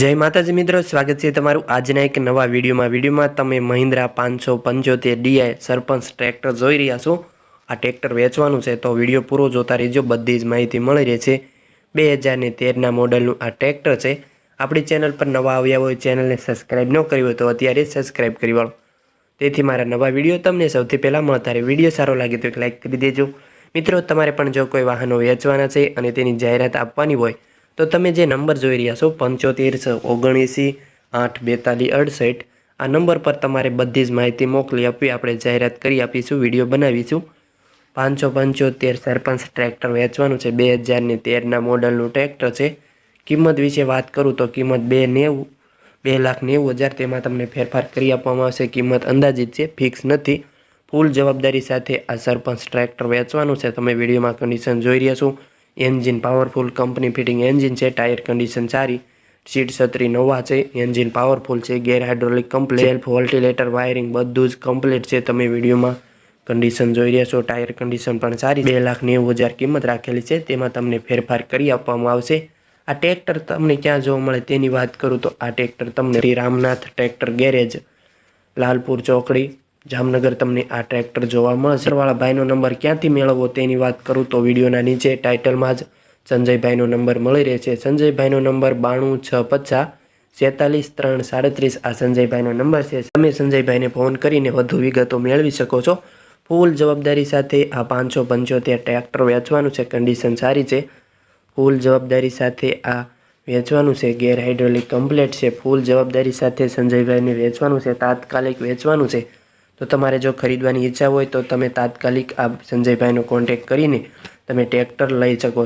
જય માતાજી મિત્રો, સ્વાગત છે તમારું આજના એક નવા વિડીયોમાં. વિડીયોમાં તમે મહિન્દ્રા પાંચસો પંચોતેર ડીઆઈ સરપંચ ટ્રેક્ટર જોઈ રહ્યા છો. આ ટ્રેક્ટર વેચવાનું છે તો વીડિયો પૂરો જોતા રહેજો, બધી જ માહિતી મળી રહેશે. બે હજારને તેરના મોડલનું આ ટ્રેક્ટર છે. આપણી ચેનલ પર નવા આવ્યા હોય, ચેનલને સબસ્ક્રાઇબ ન કરી હોય તો અત્યારે સબસ્ક્રાઇબ કરી વાળો. તેથી મારા નવા વીડિયો તમને સૌથી પહેલાં મળતા રહે. વીડિયો સારો લાગે તો એક લાઇક કરી દેજો. મિત્રો, તમારે પણ જો કોઈ વાહનો વેચવાના છે અને તેની જાહેરાત આપવાની હોય તો તમે જે નંબર જોઈ રહ્યા છો, પંચોતેર ઓગણીસી આઠ બેતાલીસ અડસઠ, આ નંબર પર તમારે બધી જ માહિતી મોકલી આપવી. આપણે જાહેરાત કરી આપીશું, વીડિયો બનાવીશું. પાંચસો પંચોતેર સરપંચ ટ્રેક્ટર વેચવાનું છે, બે હજારની તેરના મોડલનું ટ્રેક્ટર છે. કિંમત વિશે વાત કરું તો કિંમત બે નેવું, બે લાખ નેવું હજાર, તેમાં તમને ફેરફાર કરી આપવામાં આવશે. કિંમત અંદાજિત છે, ફિક્સ નથી. ફૂલ જવાબદારી સાથે આ સરપંચ ટ્રેક્ટર વેચવાનું છે. તમે વિડીયોમાં કન્ડિશન જોઈ રહ્યા છો. Engine powerful company fitting engine છે ટાયર કન્ડિશન સારી. સીટ છત્રી નવા છે એન્જિન પાવરફુલ છે ગેર હાઇડ્રોલિક કમ્પ્લેટ. સેલ્ફ વોલ્ટિલેટર વાયરિંગ બધું જ કમ્પ્લીટ છે તમે વિડીયોમાં. કન્ડિશન જોઈ રહ્યા છો ટાયર કન્ડિશન પણ સારી બે લાખ નેવું હજાર કિંમત રાખેલી છે તેમાં તમને ફેરફાર કરી આપવામાં આવશે. આ ટ્રેક્ટર તમને ક્યાં જોવા મળે તેની વાત કરું તો આ ટ્રેક્ટર તમને શ્રી રામનાથ ટ્રેક્ટર ગેરેજ લાલપુર ચોકડી. જામનગર તમને આ ટ્રેક્ટર જોવા મળશે. ભાઈનો નંબર ક્યાંથી મેળવવો તેની વાત કરું તો વિડીયોના નીચે ટાઇટલમાં જ સંજયભાઈનો નંબર મળી રહે છે સંજયભાઈનો નંબર બાણું છ પચાસ સેતાલીસ ત્રણ સાડત્રીસ. આ સંજયભાઈનો નંબર છે. તમે સંજયભાઈને ફોન કરીને વધુ વિગતો મેળવી શકો છો. ફૂલ જવાબદારી સાથે આ પાંચસો પંચોતેર ટ્રેક્ટર વેચવાનું છે. કન્ડિશન સારી છે. ફૂલ જવાબદારી સાથે આ વેચવાનું છે. ગેર હાઇડ્રોલિક કમ્પ્લેટ છે. ફૂલ જવાબદારી સાથે સંજયભાઈને વેચવાનું છે. તાત્કાલિક વેચવાનું છે. તો તમારે જો ખરીદવાની ઈચ્છા હોય તો તમે તાત્કાલિક આ સંજયભાઈનો કોન્ટેક્ટ કરીને તમે ટ્રેક્ટર લઈ શકો